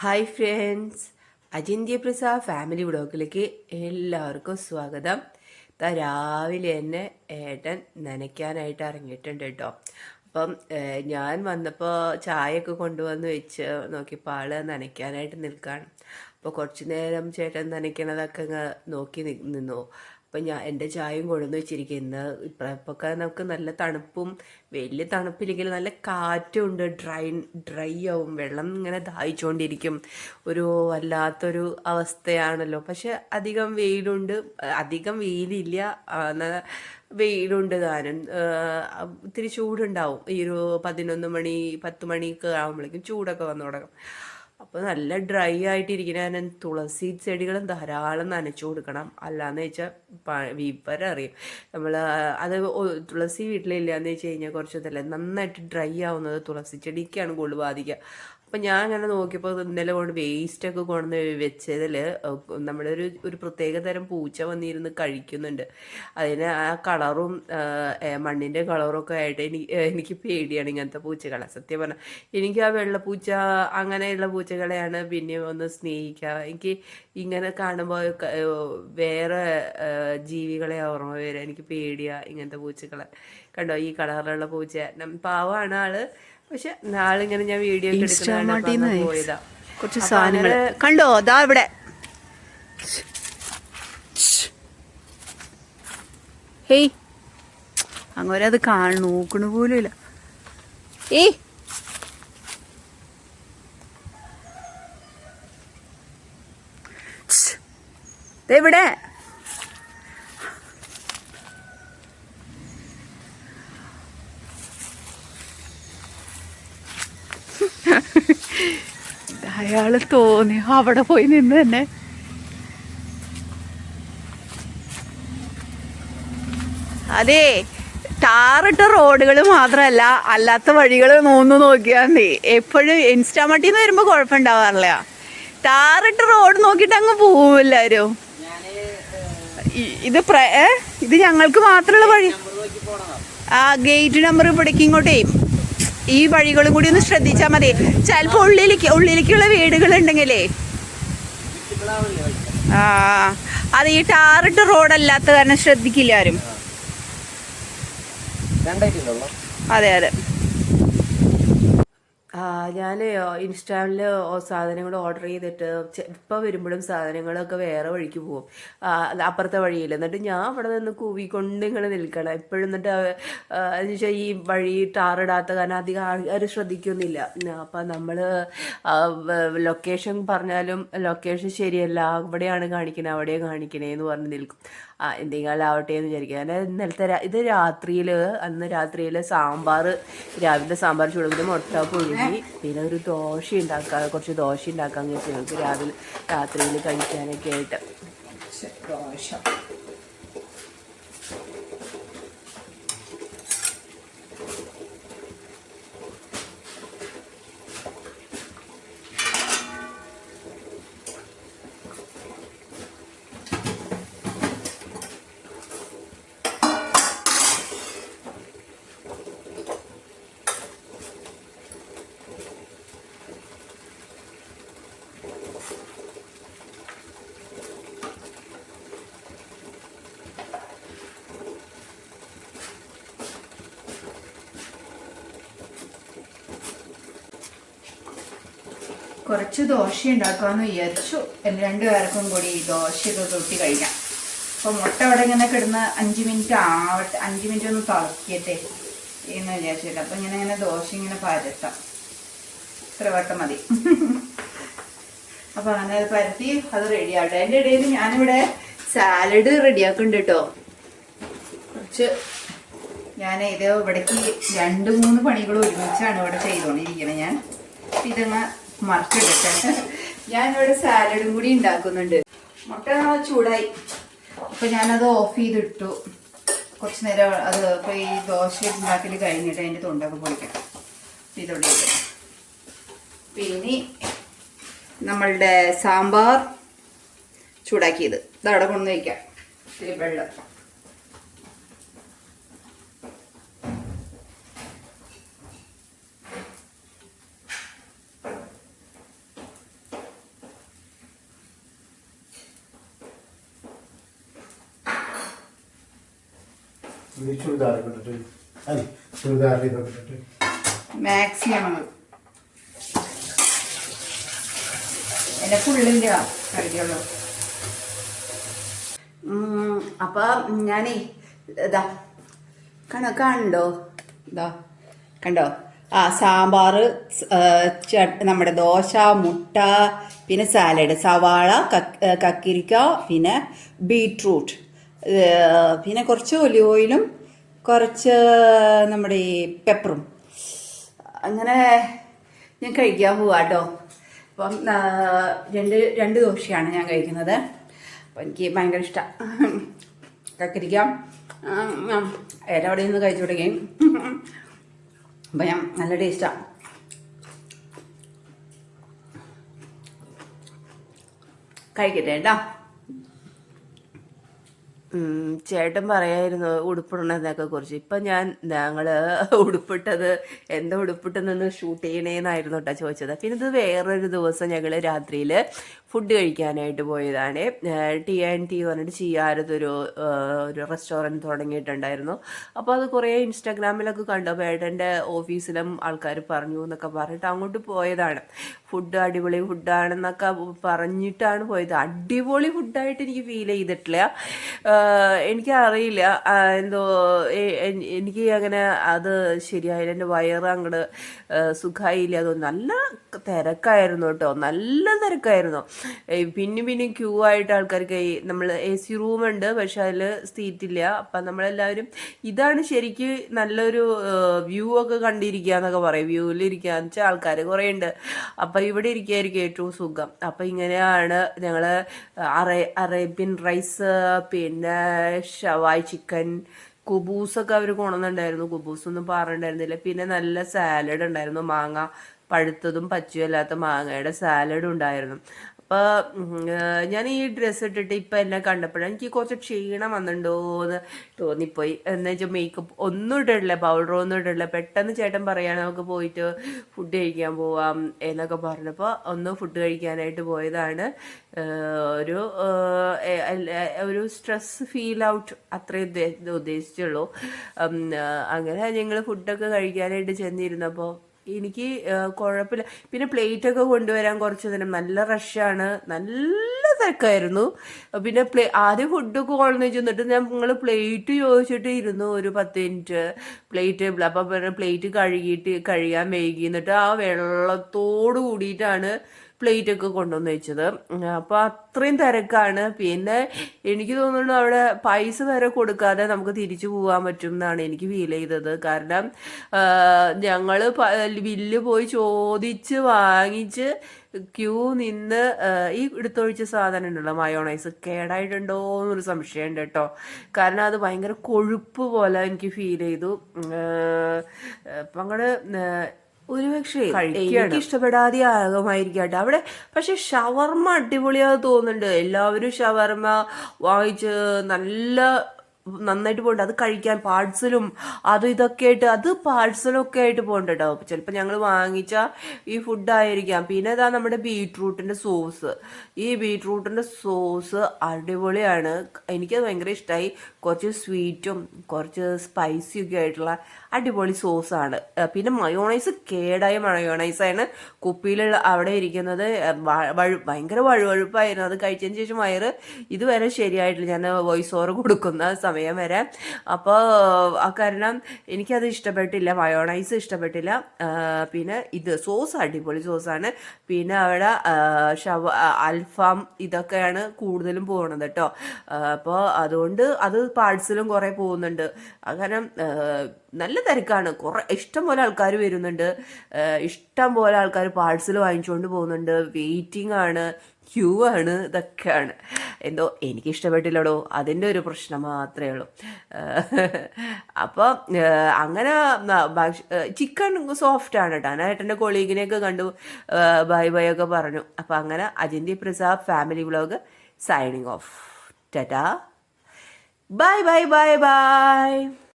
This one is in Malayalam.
ഹായ് ഫ്രണ്ട്സ് അജിന്ത്യ പ്രസാ ഫാമിലി വ്ളോഗിലേക്ക് എല്ലാവർക്കും സ്വാഗതം. താ രാവിലെ തന്നെ ഏട്ടൻ നനയ്ക്കാനായിട്ട് ഇറങ്ങിയിട്ടുണ്ട് കേട്ടോ. അപ്പം ഞാൻ വന്നപ്പോൾ ചായയൊക്കെ കൊണ്ടുവന്ന് വെച്ച് നോക്കിയപ്പോൾ ആൾ നനയ്ക്കാനായിട്ട് നിൽക്കുകയാണ് അപ്പോൾ കുറച്ച് നേരം ചേട്ടൻ നനയ്ക്കണതൊക്കെ അങ്ങ് നോക്കി നിന്നു. അപ്പം ഞാൻ എന്റെ ചായയും കൊണ്ടുവന്ന് വെച്ചിരിക്കും. ഇന്ന് ഇപ്പോഴൊക്കെ നമുക്ക് നല്ല തണുപ്പും വലിയ തണുപ്പില്ലെങ്കിൽ നല്ല കാറ്റും ഉണ്ട് ഡ്രൈ ഡ്രൈ ആവും. വെള്ളം ഇങ്ങനെ ദാഹിച്ചുകൊണ്ടിരിക്കും ഒരു വല്ലാത്തൊരു അവസ്ഥയാണല്ലോ. പക്ഷെ അധികം വെയിലുണ്ട്. അധികം വെയിലില്ല. വെയിലുണ്ട് താനും. ഇത്തിരി ചൂടുണ്ടാവും. ഈ ഒരു പതിനൊന്ന് മണി പത്ത് മണിയൊക്കെ ആകുമ്പോഴേക്കും ചൂടൊക്കെ വന്നു തുടങ്ങും. അപ്പോൾ നല്ല ഡ്രൈ ആയിട്ടിരിക്കുന്ന ഞാൻ തുളസി ചെടികളും ധാരാളം നനച്ചു കൊടുക്കണം. അല്ലാന്ന് വെച്ചാൽ വിവരം അറിയും നമ്മൾ അത് തുളസി തുളസി വീട്ടിലില്ലാന്ന് വെച്ച് കഴിഞ്ഞാൽ കുറച്ച് തല്ലേ നന്നായിട്ട് ഡ്രൈ ആവുന്നത് തുളസി ചെടിക്കാണ് കൂടുതൽ ബാധിക്കുക അപ്പം ഞാൻ അങ്ങനെ നോക്കിയപ്പോൾ ഇന്നലെ കൊണ്ട് വേസ്റ്റൊക്കെ കൊണ്ടുവന്ന് വെച്ചതിൽ നമ്മുടെ ഒരു ഒരു പ്രത്യേക തരം പൂച്ച വന്നിരുന്ന് കഴിക്കുന്നുണ്ട്. അതിന് ആ കളറും മണ്ണിന്റെ കളറും ഒക്കെ ആയിട്ട് എനിക്ക് എനിക്ക് പേടിയാണ് ഇങ്ങനത്തെ പൂച്ചകളെ. സത്യം പറഞ്ഞാൽ എനിക്ക് ആ വെള്ളപ്പൂച്ച അങ്ങനെയുള്ള പൂച്ചകളെയാണ് പിന്നെ ഒന്ന് സ്നേഹിക്കുക. എനിക്ക് ഇങ്ങനെ കാണുമ്പോൾ വേറെ ജീവികളെ ഓർമ്മ വരിക എനിക്ക് പേടിയാണ് ഇങ്ങനത്തെ പൂച്ചകളെ. കണ്ടോ ഈ കളറിലുള്ള പൂച്ച. പാവമാണ് ആൾ. പക്ഷെ നാളിങ്ങനെ ഞാൻ വീഡിയോ പോയതാ. കുറച്ച് സാധനങ്ങൾ കണ്ടോ ദാ ഇവിടെ. ഹേയ്. അങ്ങനെ അത് കാണ നോക്കണ പോലും ഇല്ല ഏയ്. ഇവിടെ. അയാൾ തോന്നി. അവിടെ പോയി നിന്ന് തന്നെ. അതെ ടാറിട്ട റോഡുകൾ മാത്രമല്ല അല്ലാത്ത വഴികൾ നോന്ന് നോക്കിയാൽ മതി. എപ്പോഴും ഇൻസ്റ്റാമട്ടിന്ന് വരുമ്പോ വരുമ്പോൾ കുഴപ്പമുണ്ടാവാറില്ല. ടാറിട്ട റോഡ് നോക്കിട്ട് അങ്ങ് പോവും ഇത്? ഇത് ഞങ്ങൾക്ക് മാത്രമുള്ള വഴി. ആ ഗേറ്റ് നമ്പർ ഇവിടേക്ക് ഇങ്ങോട്ടേ. ഈ വഴികളും കൂടി ഒന്ന് ശ്രദ്ധിച്ചാൽ മതി. ചിലപ്പോൾ ഉള്ളിലേക്ക് ഉള്ളിലേക്കുള്ള വീടുകൾ ഉണ്ടെങ്കിലേ ആ അത് ഈ ടാറിട്ട് റോഡല്ലാത്ത കാരണം ശ്രദ്ധിക്കില്ല ആരും. അതെ അതെ. ഞാൻ ഇൻസ്റ്റാമിൽ സാധനങ്ങൾ ഓർഡർ ചെയ്തിട്ട് ഇപ്പോൾ വരുമ്പോഴും സാധനങ്ങളൊക്കെ വേറെ വഴിക്ക് പോകും അപ്പുറത്തെ വഴിയിൽ എന്നിട്ട് ഞാൻ അവിടെ നിന്ന് കൂവിക്കൊണ്ട് ഇങ്ങനെ നിൽക്കണം. എപ്പോഴും എന്നിട്ട് എന്ന് വെച്ചാൽ ഈ വഴി ടാറിടാത്ത കാരണം അധികം ആൾക്കാർ ശ്രദ്ധിക്കുന്നില്ല. അപ്പം നമ്മൾ ലൊക്കേഷൻ പറഞ്ഞാലും ലൊക്കേഷൻ ശരിയല്ല. അവിടെയാണ് കാണിക്കണേ അവിടെയാണ് കാണിക്കണേ എന്ന് പറഞ്ഞ് നിൽക്കും. ആ എന്തെങ്കിലും ആവട്ടെ എന്ന് വിചാരിക്കുക ഞാൻ ഇന്നലത്തെ ഇത് രാത്രിയിൽ അന്ന് രാത്രിയിൽ സാമ്പാർ രാവിലെ സാമ്പാർ ചൂടുമ്പോൾ മുട്ട പുഴുങ്ങി. പിന്നെ ഒരു ദോശ ഉണ്ടാക്കാം കുറച്ച് ദോശ ഉണ്ടാക്കാൻ വെച്ച് ഞങ്ങൾക്ക് രാവിലെ രാത്രിയിൽ കഴിക്കാനൊക്കെ ആയിട്ട്. ദോശ. കുറച്ച് ദോശ ഉണ്ടാക്കാമെന്ന് വിചാരിച്ചു. രണ്ടു പേർക്കും കൂടി ദോശയൊക്കെ തൊട്ടി കഴിക്കാം. അപ്പോൾ മുട്ട അവിടെ ഇങ്ങനെ കിടന്ന് അഞ്ച് മിനിറ്റ് ആവട്ടെ അഞ്ച് മിനിറ്റ് ഒന്ന് തിളക്കിയട്ടെ എന്ന് വിചാരിച്ചിട്ട്. അപ്പം ഇങ്ങനെ ഇങ്ങനെ ദോശ ഇങ്ങനെ പരത്താം. ഇത്ര വട്ടം മതി. അപ്പോൾ അങ്ങനെ പരത്തി അത് റെഡി ആവട്ടെ. അതിന്റെ ഇടയിൽ ഞാനിവിടെ സാലഡ് റെഡിയാക്കുന്നുണ്ട് കേട്ടോ. കുറച്ച് ഞാൻ ഇത് ഇവിടേക്ക് രണ്ട് മൂന്ന് പണികൾ ഒരുമിച്ചാണ് ഇവിടെ ചെയ്തുകൊണ്ടിരിക്കുന്നത് ഞാൻ. ഇതങ്ങ് മറച്ചിടട്ടെ ഞാൻ ഇവിടെ സാലഡും കൂടി ഉണ്ടാക്കുന്നുണ്ട്. മുട്ട ചൂടായി. അപ്പൊ ഞാനത് ഓഫ് ചെയ്തിട്ടു. കുറച്ച് നേരം അത് ഇപ്പൊ ഈ ദോശ ഉണ്ടാക്കി കഴിഞ്ഞിട്ട് അതിന്റെ തൊണ്ടൊക്കെ പൊളിക്കാം ഇതോടെ പിന്നെ നമ്മളുടെ സാമ്പാർ ചൂടാക്കിയത്. ഇത് അവിടെ കൊണ്ടു വയ്ക്കാം ഇത്തിരി വെള്ളം. ഇത് ചുരിദാറൊക്കെ ഇട്ടിട്ട്. അല്ല ചുരിദാറിൽ ഇതൊക്കെ ഇട്ടിട്ട്. മാക്സിയാണ് എന്റെ ഫുള്ളിന്റെ കറിക്കുള്ളൂ അപ്പൊ ഞാനേ ഇതാ കണോ കണ്ടോ? ഇതാ കണ്ടോ? ആ സാമ്പാർ നമ്മുടെ ദോശ മുട്ട പിന്നെ സാലഡ് സവാള കക്ക്- കക്കിരിക്ക പിന്നെ ബീട്രൂട്ട് പിന്നെ കുറച്ച് ഒലിവ് ഓയിലും കുറച്ച് നമ്മുടെ ഈ പെപ്പറും. അങ്ങനെ ഞാൻ കഴിക്കാൻ പോവാ കേട്ടോ അപ്പം രണ്ട് രണ്ട് ദോശയാണ് ഞാൻ കഴിക്കുന്നത്. അപ്പം എനിക്ക് ഭയങ്കര ഇഷ്ടമാണ് കക്കരിക്കാം ഏലവിടെ നിന്ന് കഴിച്ചു തുടങ്ങി അപ്പം ഞാൻ നല്ല ടേസ്റ്റാണ് കഴിക്കട്ടെ കേട്ടോ. ചേട്ടൻ പറയായിരുന്നു ഉടുപ്പിടണതിനൊക്കെ കുറിച്ച്. ഇപ്പം ഞാൻ ഞങ്ങൾ ഉടുപ്പിട്ടത് എന്താ ഉടുപ്പിട്ടെന്ന് ഷൂട്ട് ചെയ്യണേന്നായിരുന്നു കേട്ടോ ചോദിച്ചത്. പിന്നെ ഇത് വേറൊരു ദിവസം ഞങ്ങൾ രാത്രിയിൽ ഫുഡ് കഴിക്കാനായിട്ട് പോയതാണ്. ടി ആൻഡ് ടി പറഞ്ഞിട്ട് ചെയ്യാരത്തൊരു ഒരു റെസ്റ്റോറന്റ് തുടങ്ങിയിട്ടുണ്ടായിരുന്നു. അപ്പോൾ അത് കുറേ ഇൻസ്റ്റാഗ്രാമിലൊക്കെ കണ്ടു. അപ്പോൾ ഏട്ടന്റെ ഓഫീസിലും ആൾക്കാർ പറഞ്ഞു എന്നൊക്കെ പറഞ്ഞിട്ട് അങ്ങോട്ട് പോയതാണ്. ഫുഡ് അടിപൊളി ഫുഡാണെന്നൊക്കെ പറഞ്ഞിട്ടാണ് പോയത്. അടിപൊളി ഫുഡായിട്ട് എനിക്ക് ഫീൽ ചെയ്തിട്ടില്ല. ആഹ് എനിക്കറിയില്ല. എന്തോ എനിക്ക് അങ്ങനെ അത് ശരിയായില്ല. എന്റെ വയറ് അങ്ങോട്ട് സുഖമായില്ല അത് നല്ല തിരക്കായിരുന്നു കേട്ടോ. നല്ല തിരക്കായിരുന്നു. പിന്നെ പിന്നെയും ക്യൂ ആയിട്ട് ആൾക്കാർക്ക് നമ്മൾ എ സി റൂമുണ്ട്. പക്ഷെ അതിൽ സീറ്റില്ല അപ്പം നമ്മളെല്ലാവരും ഇതാണ് ശരിക്ക് നല്ലൊരു വ്യൂ ഒക്കെ കണ്ടിരിക്കുക എന്നൊക്കെ പറയും. വ്യൂവിലിരിക്കുക എന്ന് വെച്ചാൽ ആൾക്കാർ കുറേ ഉണ്ട്. അപ്പം ഇവിടെ ഇരിക്കുകയായിരിക്കും ഏറ്റവും സുഖം. അപ്പം ഇങ്ങനെയാണ് ഞങ്ങൾ അറേ അറേബ്യൻ റൈസ് പിന്നെ ഷവായ് ചിക്കൻ കുബൂസൊക്കെ അവർ കൊണ്ടുവന്നിട്ടുണ്ടായിരുന്നു. കുബൂസ് ഒന്നും പറഞ്ഞിട്ടുണ്ടായിരുന്നില്ല പിന്നെ നല്ല സാലഡ് ഉണ്ടായിരുന്നു. മാങ്ങ പഴുത്തതും പച്ചയും അല്ലാത്ത മാങ്ങയുടെ സാലഡ് ഉണ്ടായിരുന്നു. അപ്പോൾ ഞാൻ ഈ ഡ്രസ്സ് ഇട്ടിട്ട് ഇപ്പം എന്നെ കണ്ടപ്പോഴാണ് എനിക്ക് കുറച്ച് ക്ഷീണം വന്നിട്ടുണ്ടോന്ന് തോന്നിപ്പോയി. എന്ന് വെച്ചാൽ മേക്കപ്പ് ഒന്നും ഇട്ടിട്ടില്ല പൗഡർ ഒന്നും ഇട്ടിട്ടില്ല. പെട്ടെന്ന് ചേട്ടൻ പറയാണ് നമുക്ക് പോയിട്ട് ഫുഡ് കഴിക്കാൻ പോവാം എന്നൊക്കെ പറഞ്ഞപ്പോൾ ഒന്ന് ഫുഡ് കഴിക്കാനായിട്ട് പോയതാണ്. ഒരു ഒരു സ്ട്രെസ് ഫീൽ ഔട്ട് അത്രേ ഉദ്ദേ- ഉദ്ദേശിച്ചുള്ളൂ. അങ്ങനെ ഞങ്ങൾ ഫുഡൊക്കെ കഴിക്കാനായിട്ട് ചെന്നിരുന്നപ്പോൾ എനിക്ക് കുഴപ്പമില്ല പിന്നെ പ്ലേറ്റ് ഒക്കെ കൊണ്ടുവരാൻ കുറച്ച് നേരം നല്ല റഷാണ്. നല്ല തിരക്കായിരുന്നു. പിന്നെ പ്ലേ ആദ്യം ഫുഡൊക്കെ കൊണ്ടുവന്ന് ചെന്നിട്ട് ഞാൻ നിങ്ങൾ പ്ലേറ്റ് ചോദിച്ചിട്ട് ഇരുന്നു ഒരു പത്ത് മിനിറ്റ്. പ്ലേറ്റ് അപ്പം പ്ലേറ്റ് കഴുകിയിട്ട് കഴുകാൻ വൈകി. എന്നിട്ട് ആ വെള്ളത്തോട് കൂടിയിട്ടാണ് പ്ലേറ്റ് ഒക്കെ കൊണ്ടുവന്ന് വെച്ചത്. അപ്പോൾ അത്രയും തിരക്കാണ്. പിന്നെ എനിക്ക് തോന്നുന്നു അവിടെ പൈസ വരെ കൊടുക്കാതെ നമുക്ക് തിരിച്ചു പോകാൻ പറ്റും എന്നാണ് എനിക്ക് ഫീൽ ചെയ്തത്. കാരണം ഞങ്ങൾ ബില്ല് പോയി ചോദിച്ച് വാങ്ങിച്ച് ക്യൂ നിന്ന് ഈ എടുത്തൊഴിച്ച സാധനം ഉണ്ടല്ലോ മയോണൈസ് കേടായിട്ടുണ്ടോ എന്നൊരു സംശയമുണ്ട് കേട്ടോ. കാരണം അത് ഭയങ്കര കൊഴുപ്പ് പോലെ എനിക്ക് ഫീൽ ചെയ്തു. അപ്പം അങ്ങോട്ട് ഒരുപക്ഷെ എനിക്ക് ഇഷ്ടപ്പെടാതെ ആകുമായിരിക്കട്ടെ. അവിടെ പക്ഷെ ഷവർമ്മ അടിപൊളിയാന്ന് തോന്നുന്നുണ്ട്. എല്ലാവരും ഷവർമ വാങ്ങിച്ച് നല്ല നന്നായിട്ട് പോകണ്ട. അത് കഴിക്കാൻ പാഴ്സലും അതും ഇതൊക്കെ ആയിട്ട് അത് പാഴ്സലൊക്കെ ആയിട്ട് പോകണ്ട കേട്ടോ ചിലപ്പോൾ ഞങ്ങൾ വാങ്ങിച്ച ഈ ഫുഡായിരിക്കാം പിന്നെ ഇതാ നമ്മുടെ ബീട്രൂട്ടിന്റെ സോസ്. ഈ ബീട്രൂട്ടിന്റെ സോസ് അടിപൊളിയാണ്. എനിക്കത് ഭയങ്കര ഇഷ്ടമായി കുറച്ച് സ്വീറ്റും കുറച്ച് സ്പൈസിയൊക്കെ ആയിട്ടുള്ള അടിപൊളി സോസാണ്. പിന്നെ മയോണൈസ് കേടായ മയോണൈസാണ് കുപ്പിയിലുള്ള അവിടെ ഇരിക്കുന്നത്. ഭയങ്കര വഴുവഴുപ്പായിരുന്നു. അത് കഴിച്ചതിന് ശേഷം വയറ് ഇതുവരെ ശരിയായിട്ടില്ല. ഞാൻ വോയിസ് ഓവർ കൊടുക്കുന്ന സമയം വരെ. അപ്പോൾ ആ കാരണം എനിക്കത് ഇഷ്ടപ്പെട്ടില്ല. മയോണൈസ് ഇഷ്ടപ്പെട്ടില്ല. പിന്നെ ഇത് സോസ് അടിപൊളി സോസാണ്. പിന്നെ അവിടെ ഷവ അൽഫാം ഇതൊക്കെയാണ് കൂടുതലും പോകുന്നത് കേട്ടോ. അപ്പോൾ അതുകൊണ്ട് അത് പാഴ്സലും കുറേ പോകുന്നുണ്ട്. കാരണം നല്ല തിരക്കാണ്. കുറേ ഇഷ്ടം പോലെ ആൾക്കാർ വരുന്നുണ്ട്. ഇഷ്ടം പോലെ ആൾക്കാർ പാഴ്സൽ വാങ്ങിച്ചുകൊണ്ട് പോകുന്നുണ്ട്. വെയിറ്റിംഗ് ആണ് ക്യൂ ആണ് ഇതൊക്കെയാണ്. എന്തോ എനിക്ക് ഇഷ്ടപ്പെട്ടില്ലടോ. അതിന്റെ ഒരു പ്രശ്നം മാത്രമേ ഉള്ളൂ. അപ്പോൾ അങ്ങനെ ചിക്കൻ സോഫ്റ്റ് ആണ് കേട്ടോ ഞാൻ ഏട്ടന്റെ കൊളീഗിനെയൊക്കെ കണ്ടു. ബൈ ബൈ ഒക്കെ പറഞ്ഞു. അപ്പോൾ അങ്ങനെ Ajinthi Prasad family vlog signing off tata. Bye bye bye bye